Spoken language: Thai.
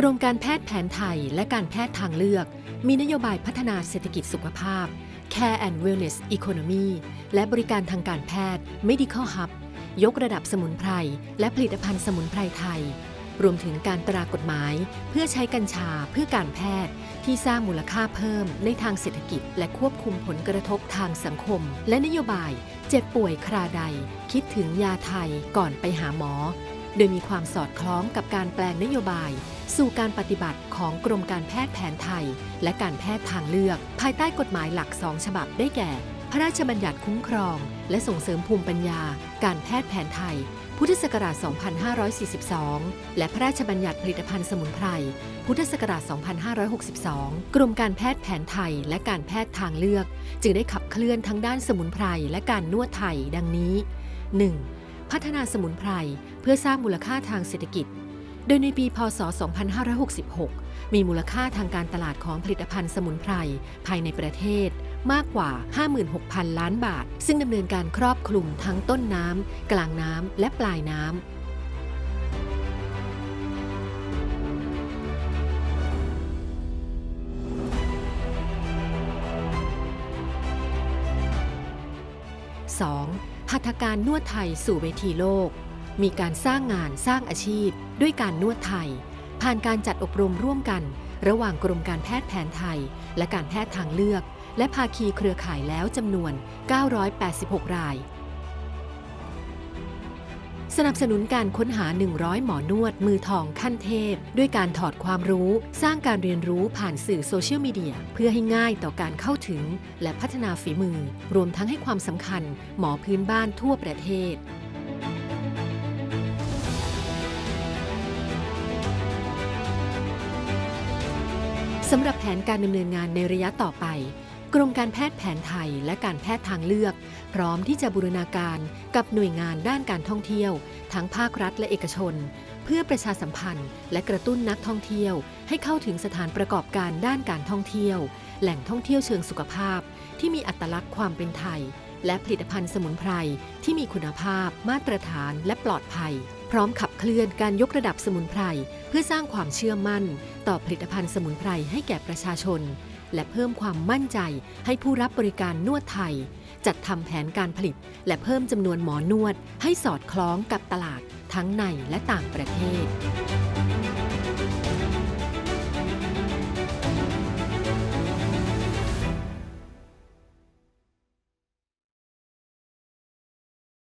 กรมการแพทย์แผนไทยและการแพทย์ทางเลือก มีนโยบายพัฒนาเศรษฐกิจสุขภาพ Care and Wellness Economy และบริการทางการแพทย์ Medical Hub ยกระดับสมุนไพร และผลิตภัณฑ์สมุนไพรไทย รวมถึงการตรากฎหมาย เพื่อใช้กัญชาเพื่อการแพทย์ ที่สร้างมูลค่าเพิ่มในทางเศรษฐกิจ และควบคุมผลกระทบทางสังคม และนโยบาย เจ็บป่วยคราใด คิดถึงยาไทยก่อนไปหาหมอ โดยมีความสอดคล้องกับการแปลงนโยบาย สู่การปฏิบัติของกรมการแพทย์แผนไทย และการแพทย์ทางเลือก ภายใต้กฎหมายหลักสองฉบับได้แก่ พระราชบัญญัติคุ้มครอง และส่งเสริมภูมิปัญญา การแพทย์แผนไทย พุทธศักราช 2542 และพระราชบัญญัติผลิตภัณฑ์สมุนไพร พุทธศักราช 2562 กรมการแพทย์แผนไทย และการแพทย์ทางเลือก จึงได้ขับเคลื่อนทั้งด้านสมุนไพรและการนวดไทย ดังนี้ 1. พัฒนาสมุนไพรเพื่อสร้างมูลค่าทางเศรษฐกิจ โดยในปีพศ 2566 มีมูลค่าทางการตลาดของผลิตภัณฑ์สมุนไพร ภายในประเทศมากกว่า 56,000 ล้านบาท ซึ่งดำเนินการครอบคลุมทั้งต้นน้ำ กลางน้ำ และปลายน้ำ 2. หัตถการนวดไทยสู่เวทีโลก มีการสร้างงานสร้างอาชีพ ด้วยการนวดไทย ผ่านการจัดอบรมร่วมกัน ระหว่างกรมการแพทย์แผนไทย และการแพทย์ทางเลือก และภาคีเครือข่ายแล้วจำนวน 986 ราย สนับสนุนการค้นหา 100 หมอนวด มือทองขั้นเทพ ด้วยการถอดความรู้ สร้างการเรียนรู้ผ่านสื่อโซเชียลมีเดีย เพื่อให้ง่ายต่อการเข้าถึง และพัฒนาฝีมือ รวมทั้งให้ความสำคัญ หมอพื้นบ้านทั่วประเทศ สำหรับแผนการดำเนินงานในระยะต่อไป กรมการแพทย์แผนไทยและการแพทย์ทางเลือก พร้อมที่จะบูรณาการกับหน่วยงานด้านการท่องเที่ยว ทั้งภาครัฐและเอกชน เพื่อประชาสัมพันธ์ และกระตุ้นนักท่องเที่ยว ให้เข้าถึงสถานประกอบการด้านการท่องเที่ยว แหล่งท่องเที่ยวเชิงสุขภาพ ที่มีอัตลักษณ์ความเป็นไทย และผลิตภัณฑ์สมุนไพรที่มีคุณภาพ มาตรฐาน และปลอดภัย พร้อมขับเคลื่อนการยกระดับสมุนไพรเพื่อสร้างความเชื่อมั่น ต่อผลิตภัณฑ์สมุนไพรให้แก่ประชาชน และเพิ่มความมั่นใจให้ผู้รับบริการนวดไทย จัดทำแผนการผลิต และเพิ่มจำนวนหมอนวด ให้สอดคล้องกับตลาดทั้งในและต่างประเทศ